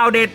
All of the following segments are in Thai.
าวเด็ด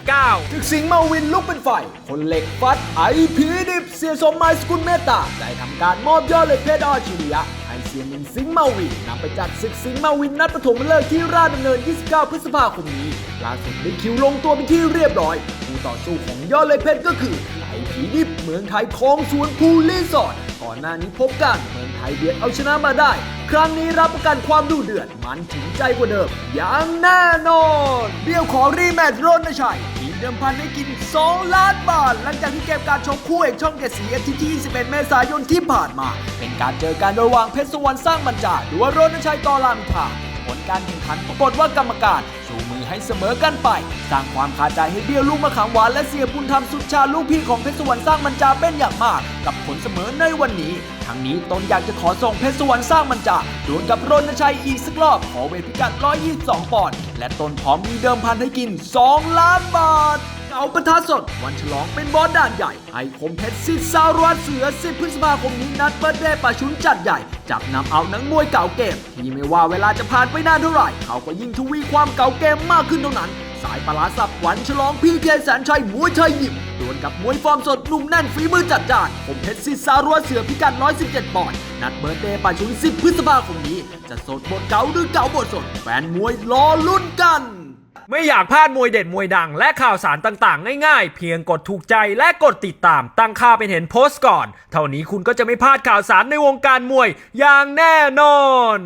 789ศึกสิงห์มาวินลุกเป็นไฟ คนเหล็กฟัดไอผีดิบเสียสมหมายสกุลเมตตาได้ทำการมอบยอดเหล็กเพชรอาชีริยะียหนึ่งสิงห์มาวินนำไปจัดศึกสิงห์มาวินนัดปฐมฤกษ์ที่ราชดำเนิน 29 พฤษภาคมนี้ล่าสุดได้คิวลงตัวเป็นที่เรียบร้อย ผู้ต่อสู้ของยอดเล็กเพชรก็คือไอพีดิบเมืองไทยคลองสวนภูรีสอร์ทก่อนหน้านี้พบกันเมืองไทยเบียดเอาชนะมาได้ ครั้งนี้รับประกันความดุเดือดมันถึงใจกว่าเดิมอย่างแน่นอนเบี้ยวขอรีแมตช์รณชัย เดิมพันให้กิน 2 ล้านบาท หลังจากที่เกมการชกคู่เอกช่องเกสีอาทิตย์ที่ 21 เมษายนที่ผ่านมา เป็นการเจอกันระหว่างเพชรสวรรค์สร้างบรรจาหรือว่าโรนชัยต่อลามอินทราผลการแข่งขันปรากฏว่ากรรมการชู ให้เสมอกันไป สร้างความคาใจให้เบี้ยวลูกมะขามหวานและเสียบุญธรรมสุดชาลูกพี่ของเพชรสวรรค์สร้างบรรจาเป็นอย่างมาก กับผลเสมอในวันนี้ ทั้งนี้ตนอยากจะขอส่งเพชรสวรรค์สร้างบรรจาดวลกับรณชัยอีกสักรอบขอเวทพิกัด 122 ปอนด์และตนพร้อมมีเดิมพันให้กิน 2 ล้านบาท เอาปะทาสด วันฉลองเป็นบอสด่านใหญ่ให้คมเพชรสิทธิ์สารวัตรเสือ10พฤษภาคมนี้นัดเปิดเดย์ป่าชุนจัดใหญ่จับนำเอานักมวยเก่าเกมที่ไม่ว่าเวลาจะผ่านไปนานเท่าไหร่ เขาก็ยิ่งทวีความเก่าเกมมากขึ้นเท่านั้น สายปลาร้าสับวันฉลองพี่เทียนแสนชัยมวยไทยยิมดวลกับมวยฟอร์มสดหนุ่มแน่นฝีมือจัดจ้านผมเพชรสิทธิ์สารวัตรเสือพิกัด117ปอนด์นัดเบิร์ดเดย์ป่าชุน10พฤษภาคมนี้ จะสดบทเก่าหรือเก่าบทสด แฟนมวยรอลุ้นกัน ไม่อยากพลาดมวยเด็ดมวยดัง และข่าวสารต่างๆ ง่ายๆ เพียงกดถูกใจและกดติดตาม ตั้งค่าเป็นเห็นโพสต์ก่อน เท่านี้คุณก็จะไม่พลาดข่าวสารในวงการมวยอย่างแน่นอน